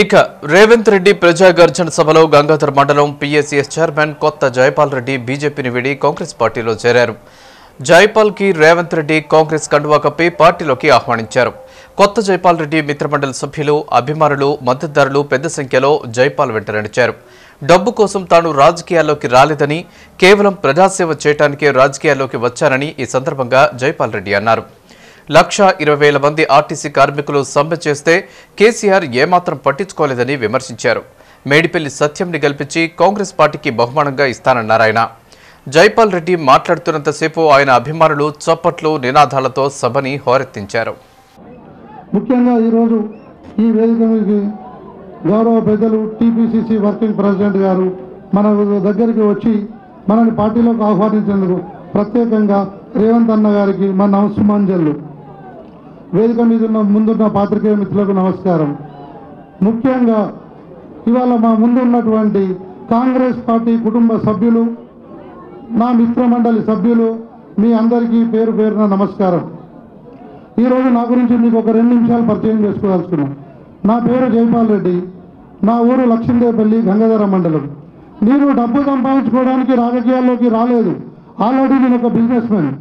ఇక రేవంత్ రెడ్డి ప్రజాగర్జన సభలో గంగాధర్ మండలం పీఎస్సీఎస్ చైర్మన్ కొత్త జైపాల్ రెడ్డి బీజేపీని వీడి కాంగ్రెస్ పార్టీలో చేరారు. జైపాల్కి రేవంత్ రెడ్డి కాంగ్రెస్ కండువా కప్పి పార్టీలోకి ఆహ్వానించారు. కొత్త జైపాల్ రెడ్డి మిత్రమండలి సభ్యులు అభిమానులు మద్దతుదారులు పెద్ద సంఖ్యలో జైపాల్ వెంట నడిచారు. డబ్బు కోసం తాను రాజకీయాల్లోకి రాలేదని కేవలం ప్రజాసేవ చేయడానికే రాజకీయాల్లోకి వచ్చానని ఈ సందర్భంగా జైపాల్ రెడ్డి అన్నారు. లక్ష ఇరవై వేల మంది ఆర్టీసీ కార్మికులు సమ్మె చేస్తే కేసీఆర్ ఏమాత్రం పట్టించుకోలేదని విమర్శించారు. మేడిపల్లి సత్యంని గెలిపించి కాంగ్రెస్ పార్టీకి బహుమానంగా ఇస్తానన్నారు ఆయన జైపాల్ రెడ్డి మాట్లాడుతున్నంతసేపు ఆయన అభిమానులు చప్పట్లు నినాదాలతో సభని హోరెత్తించారు. ముఖ్యంగా ఈరోజు ఈ వేదిక మీదకి గౌరవ పెద్దలు టీపీసీసీ వర్కింగ్ ప్రెసిడెంట్ గారు మన దగ్గరికి వచ్చి మనని పార్టీలోకి ఆహ్వానించేందుకు ప్రత్యేకంగా రేవంత్ అన్న గారికి మన నమస్సుమాంజలు. వేదిక మీద ఉన్న ముందున్న పాత్రికేయ మిత్రులకు నమస్కారం. ముఖ్యంగా ఇవాళ మా ముందు ఉన్నటువంటి కాంగ్రెస్ పార్టీ కుటుంబ సభ్యులు నా మిత్రమండలి సభ్యులు మీ అందరికీ పేరు పేరున నమస్కారం. ఈరోజు నా గురించి మీకు ఒక రెండు నిమిషాలు పరిచయం చేసుకోదలుచుకున్నాను నా పేరు జైపాల్ రెడ్డి. నా ఊరు లక్ష్మీదేవపల్లి గంగాధర మండలం. నేను డబ్బు సంపాదించుకోవడానికి రాజకీయాల్లోకి రాలేదు. ఆల్రెడీ నేను ఒక బిజినెస్ మ్యాన్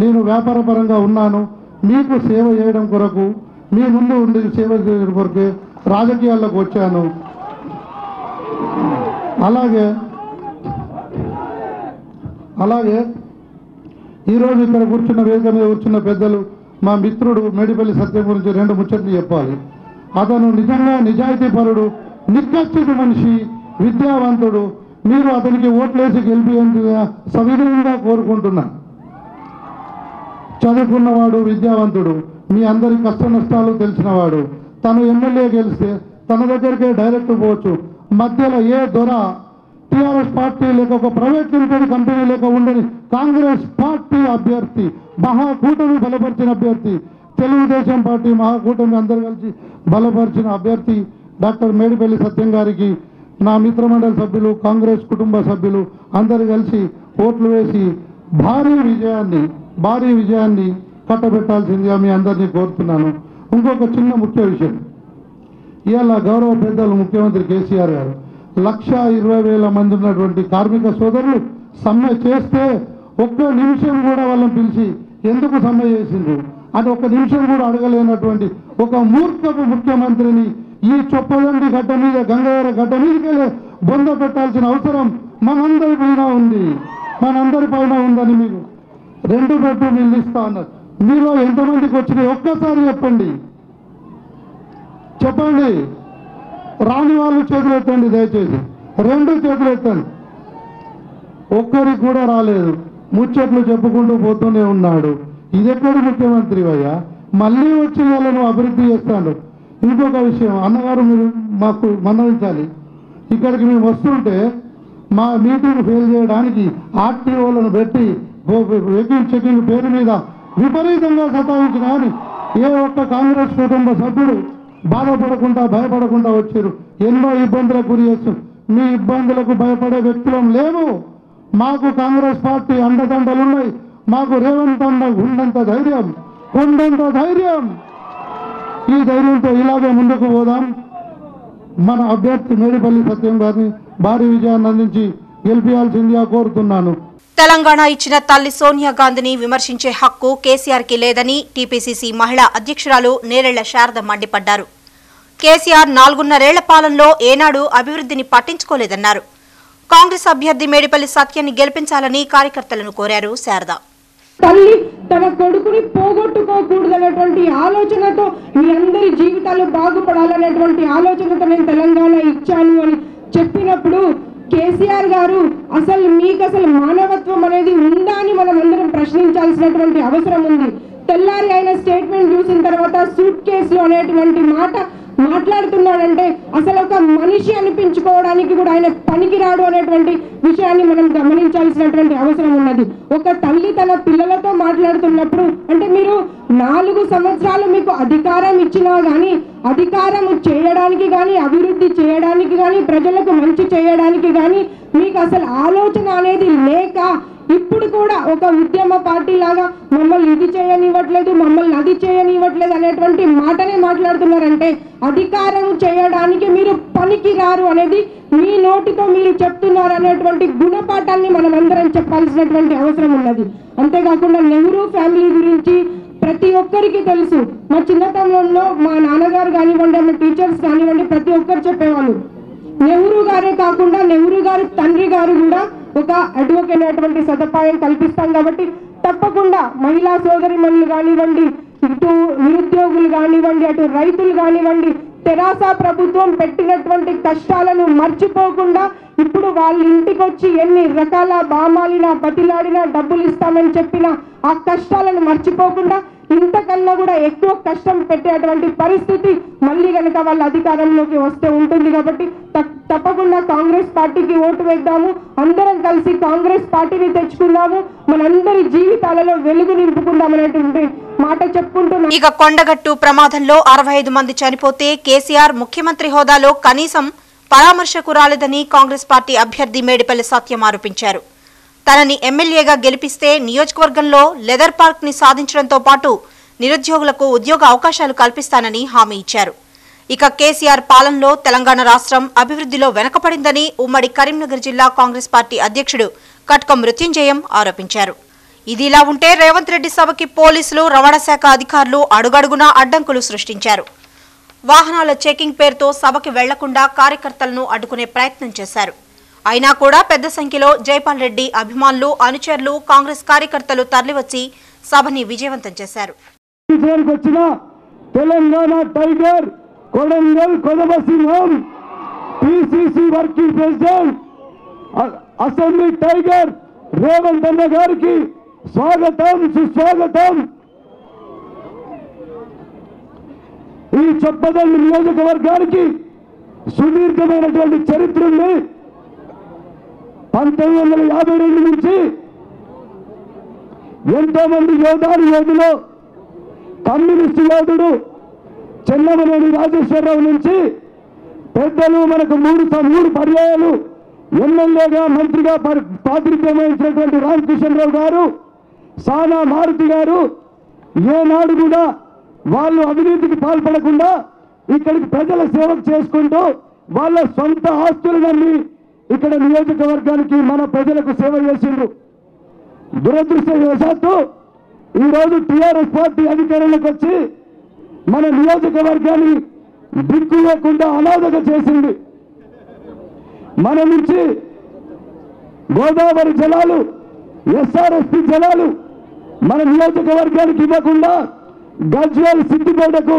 నేను వ్యాపార పరంగా ఉన్నాను. మీకు సేవ చేయడం కొరకు మీ ముందు ఉండి సేవ చేయడం కొరకే రాజకీయాల్లోకి వచ్చాను. అలాగే అలాగే ఈరోజు ఇక్కడ కూర్చున్న వేదిక మీద కూర్చున్న పెద్దలు మా మిత్రుడు మేడిపల్లి సత్యం గురించి రెండు ముచ్చట్లు చెప్పాలి. అతను నిజంగా నిజాయితీపరుడు నిక్కచ్చిత మనిషి విద్యావంతుడు. మీరు అతనికి ఓట్లేసి గెలిపి సవినయంగా కోరుకుంటున్నాను చదువుకున్నవాడు విద్యావంతుడు మీ అందరి కష్ట నష్టాలు తెలిసినవాడు. తను ఎమ్మెల్యే గెలిస్తే తన దగ్గరికే డైరెక్ట్ పోవచ్చు. మధ్యలో ఏ దొర టిఆర్ఎస్ పార్టీ లేక ఒక ప్రైవేట్ లిమిటెడ్ కంపెనీ లేక ఉండని కాంగ్రెస్ పార్టీ అభ్యర్థి మహాకూటమి బలపరిచిన అభ్యర్థి తెలుగుదేశం పార్టీ మహాకూటమి అందరు కలిసి బలపరిచిన అభ్యర్థి డాక్టర్ మేడిపల్లి సత్యం గారికి నా మిత్రమండలి సభ్యులు కాంగ్రెస్ కుటుంబ సభ్యులు అందరు కలిసి ఓట్లు వేసి భారీ విజయాన్ని భారీ విజయాన్ని కట్టబెట్టాల్సిందిగా మీ అందరినీ కోరుతున్నాను. ఇంకొక చిన్న ముఖ్య విషయం. ఇవాళ గౌరవ పెద్దలు ముఖ్యమంత్రి కేసీఆర్ గారు లక్ష ఇరవై వేల మంది ఉన్నటువంటి కార్మిక సోదరులు సమ్మె చేస్తే ఒక్క నిమిషం కూడా వాళ్ళని పిలిచి ఎందుకు సమ్మె చేసిండ్రు? అని ఒక్క నిమిషం కూడా అడగలేనటువంటి ఒక మూర్ఖపు ముఖ్యమంత్రిని ఈ చొప్పదండి గడ్డ మీద గంగాధర గడ్డ మీదకెళ్ళి బొంద పెట్టాల్సిన అవసరం మనందరి పైన ఉంది. మనందరి పైన ఉందని మీకు రెండు బెడ్రూమ్ ఇల్లు ఇస్తా అన్నారు. మీలో ఎంతమందికి వచ్చినాయి? ఒక్కసారి చెప్పండి. చెప్పండి. రాని వాళ్ళు చేతులు ఎత్తండి దయచేసి. రెండు చేతులు ఎత్తండి. ఒక్కరికి కూడా రాలేదు. ముచ్చట్లు చెప్పుకుంటూ పోతూనే ఉన్నాడు. ఇది ఎక్కడి ముఖ్యమంత్రి అయ్యా మళ్ళీ వచ్చి వాళ్ళను అభివృద్ధి చేస్తాడు. ఇంకొక విషయం అన్నగారు మీరు మాకు మన్నవించాలి. ఇక్కడికి మేము వస్తుంటే మా మీటింగ్ ఫెయిల్ చేయడానికి ఆర్టీఓలను పెట్టి వెహికల్ చెకింగ్ పేరు మీద విపరీతంగా సతాయించిన కానీ ఏ ఒక్క కాంగ్రెస్ కుటుంబ సభ్యుడు బాధపడకుండా భయపడకుండా వచ్చారు. ఎన్నో ఇబ్బందులకు గురి చేస్తారు మీ ఇబ్బందులకు భయపడే వ్యక్తులం లేవు. మాకు కాంగ్రెస్ పార్టీ అండదండలు ఉన్నాయి. మాకు రేవంత్ అండ ఉండంత ధైర్యం ఉండంత ధైర్యం. ఈ ధైర్యంతో ఇలాగే ముందుకు పోదాం. మన అభ్యర్థి మేడిపల్లి సత్యం గారిని భారీ విజయాన్ని అందించి గెలిపించాల్సిందిగా కోరుతున్నాను. తెలంగాణ ఇచ్చిన తల్లి సోనియా గాంధీని విమర్శించే హక్కు కేసీఆర్కి లేదని టీపీసీసీ మహిళా అధ్యక్షురాలు నేరెళ్ళ శారద మండిపడ్డారు. కేసీఆర్ నాలుగున్నరేళ్ళ పాలనలో ఏనాడు అభివృద్ధిని పట్టించుకోలేదన్నారు. కాంగ్రెస్ అభ్యర్థి మేడిపల్లి సత్యాన్ని గెలిపించాలని కార్యకర్తలను కోరారు శారద. తల్లి తన కొడుకుని పోగొట్టుకోకూడదనేటువంటి ఆలోచనతో మీ అందరి జీవితాలు బాగుపడాలనేటువంటి ఆలోచనతో నేను తెలంగాణ ఇచ్చాను అని చెప్పినప్పుడు కేసీఆర్ గారు అసలు మీకు అసలు మానవత్వం అనేది ఉందా అని మనం అందరం ప్రశ్నించాల్సినటువంటి అవసరం ఉంది. తెల్లారి ఆయన స్టేట్మెంట్ చూసిన తర్వాత సూట్ కేసులు అనేటువంటి మాట మాట్లాడుతున్నాడంటే అసలు ఒక మనిషి అనిపించుకోవడానికి కూడా ఆయన పనికిరాడు అనేటువంటి విషయాన్ని మనం గమనించాల్సినటువంటి అవసరం ఉన్నది. ఒక తల్లి తన పిల్లలతో మాట్లాడుతున్నప్పుడు అంటే మీరు నాలుగు సంవత్సరాలు మీకు అధికారం ఇచ్చినా కానీ అధికారం చేయడానికి కానీ అభివృద్ధి చేయడానికి కానీ ప్రజలకు మంచి చేయడానికి కానీ మీకు అసలు ఆలోచన అనేది లేక ఇప్పుడు కూడా ఒక ఉద్యమ పార్టీ లాగా మమ్మల్ని ఇది చేయనివ్వట్లేదు మమ్మల్ని అది చేయనివ్వట్లేదు అనేటువంటి మాటనే మాట్లాడుతున్నారంటే అధికారం చేయడానికి మీరు పనికి రారు అనేది మీ నోటితో మీరు చెప్తున్నారు అనేటువంటి గుణపాఠాన్ని మనం అందరం చెప్పాల్సినటువంటి అవసరం ఉన్నది. అంతేకాకుండా నెహ్రూ ఫ్యామిలీ గురించి ప్రతి ఒక్కరికి తెలుసు. మా చిన్నతనంలో మా నాన్నగారు కానివ్వండి మా టీచర్స్ కానివ్వండి ప్రతి ఒక్కరు చెప్పేవాళ్ళు. నెహ్రూ గారే కాకుండా నెహ్రూ గారు తండ్రి గారు కూడా ఒక అడ్వకేట్ అనేటువంటి సదుపాయం కల్పిస్తాం కాబట్టి తప్పకుండా మహిళా సోదరి మనులు కానివ్వండి ఇటు నిరుద్యోగులు కానివ్వండి అటు రైతులు కానివ్వండి తెరాస ప్రభుత్వం పెట్టినటువంటి కష్టాలను మర్చిపోకుండా ఇప్పుడు వాళ్ళ ఇంటికి వచ్చి ఎన్ని రకాల బామాలినా బతిలాడినా డబ్బులు ఇస్తామని చెప్పిన ఆ కష్టాలను మర్చిపోకుండా ఇంతకన్నా కూడా ఎక్కువ కష్టం పెట్టేటువంటి పరిస్థితి మళ్ళీ కనుక వాళ్ళ అధికారంలోకి వస్తే ఉంటుంది కాబట్టి తప్పకుండా కాంగ్రెస్ పార్టీకి ఓటు వేద్దాము. అందరం కలిసి కాంగ్రెస్ పార్టీని తెచ్చుకుందాము. మనందరి జీవితాలలో వెలుగు నింపుకుందామనేటువంటి మాట చెప్పుకుంటున్నాం. ఇక కొండగట్టు ప్రమాదంలో అరవై ఐదు మంది చనిపోతే కేసీఆర్ ముఖ్యమంత్రి హోదాలో కనీసం పరామర్శకు రాలేదని కాంగ్రెస్ పార్టీ అభ్యర్థి మేడిపల్లి సత్యం ఆరోపించారు. తనని ఎమ్మెల్యేగా గెలిపిస్తే నియోజకవర్గంలో లెదర్ పార్క్ని సాధించడంతో పాటు నిరుద్యోగులకు ఉద్యోగ అవకాశాలు కల్పిస్తానని హామీ ఇచ్చారు. ఇక కేసీఆర్ పాలనలో తెలంగాణ రాష్ట్రం అభివృద్ధిలో వెనకపడిందని ఉమ్మడి కరీంనగర్ జిల్లా కాంగ్రెస్ పార్టీ అధ్యక్షుడు కట్కం మృత్యుంజయం ఆరోపించారు. ఇదిలా ఉంటే రేవంత్ రెడ్డి సభకి పోలీసులు రవాణా శాఖ అధికారులు అడుగడుగునా అడ్డంకులు సృష్టించారు. వాహనాల చెకింగ్ పేరుతో సభకి వెళ్ళకుండా కార్యకర్తలను అడ్డుకునే ప్రయత్నం చేశారు. అయినా కూడా పెద్ద సంఖ్యలో జైపాల్ రెడ్డి అభిమానులు అనుచరులు కాంగ్రెస్ కార్యకర్తలు తరలివచ్చి సభని విజయవంతం చేశారు. చేయడానికి వచ్చిన తెలంగాణ టైగర్ కొడంగల్ కొదమ సింహం పిసిసి వర్కింగ్ ప్రెసిడెంట్ అ- అసెంబ్లీ టైగర్ రేవంత్ అన్న గారికి స్వాగతం సుస్వాగతం. ఈ చొప్పదండి నియోజకవర్గానికి సుదీర్ఘమైనటువంటి చరిత్ర ఉంది. పంతొమ్మిది వందల యాభై రెండు నుంచి ఎంతో మంది యోధాలు యోధులు కమ్యూనిస్టు యోధుడు చెన్నమనేని రాజేశ్వరరావు నుంచి పెద్దలు మనకు మూడు స- మూడు పర్యాయాలు ఎమ్మెల్యేగా మంత్రిగా పరి- ప్రాతినిధ్యం వహించినటువంటి రామకిషన్ గారు సానా మారుతి గారు ఏనాడు కూడా వాళ్ళు అవినీతికి పాల్పడకుండా ఇక్కడికి ప్రజల సేవకు చేసుకుంటూ వాళ్ళ సొంత ఆస్తులు నమ్మి ఇక్కడ నియోజకవర్గానికి మన ప్రజలకు సేవ చేసిండ్రు. దురదృష్టవశాత్తు ఈరోజు టిఆర్ఎస్ పార్టీ అధికారంలోకి వచ్చి మన నియోజకవర్గాన్ని దిక్కు లేకుండా అనాథగా చేసింది. మన నుంచి గోదావరి జలాలు ఎస్ఆర్ఎస్పి జలాలు మన నియోజకవర్గానికి ఇవ్వకుండా గజ్వేల్ సిద్దిపేటకు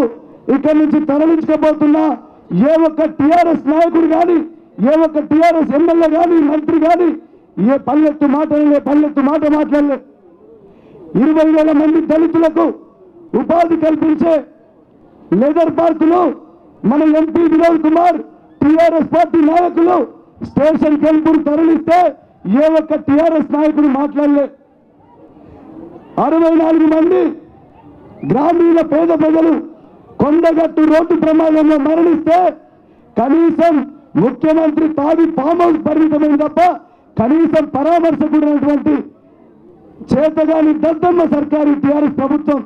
ఇక్కడి నుంచి తరలించకపోతున్న ఏ ఒక్క టిఆర్ఎస్ నాయకుడు కానీ ఏ ఒక్క టిఆర్ఎస్ ఎమ్మెల్యే కానీ మంత్రి కానీ ఏ పల్లెత్తు మాట్లాడలే పల్లెత్తు మాట మాట్లాడలే. ఇరవై వేల మంది దళితులకు ఉపాధి కల్పించే లెదర్ పార్కులు మన MP Vinod Kumar TRS party నాయకులు స్టేషన్ కెల్పూర్ తరలిస్తే ఏ ఒక్క టిఆర్ఎస్ నాయకుడు మాట్లాడలే. అరవై నాలుగు మంది గ్రామీణ పేద ప్రజలు కొండగట్టు రోడ్డు ప్రమాదంలో మరణిస్తే కనీసం ముఖ్యమంత్రి తావి ఫామ్ హౌస్ పరిమితమైంది తప్ప కనీసం పరామర్శకుడైనటువంటి చేతగాని దద్దమ్మ సర్కారు టిఆర్ఎస్ ప్రభుత్వం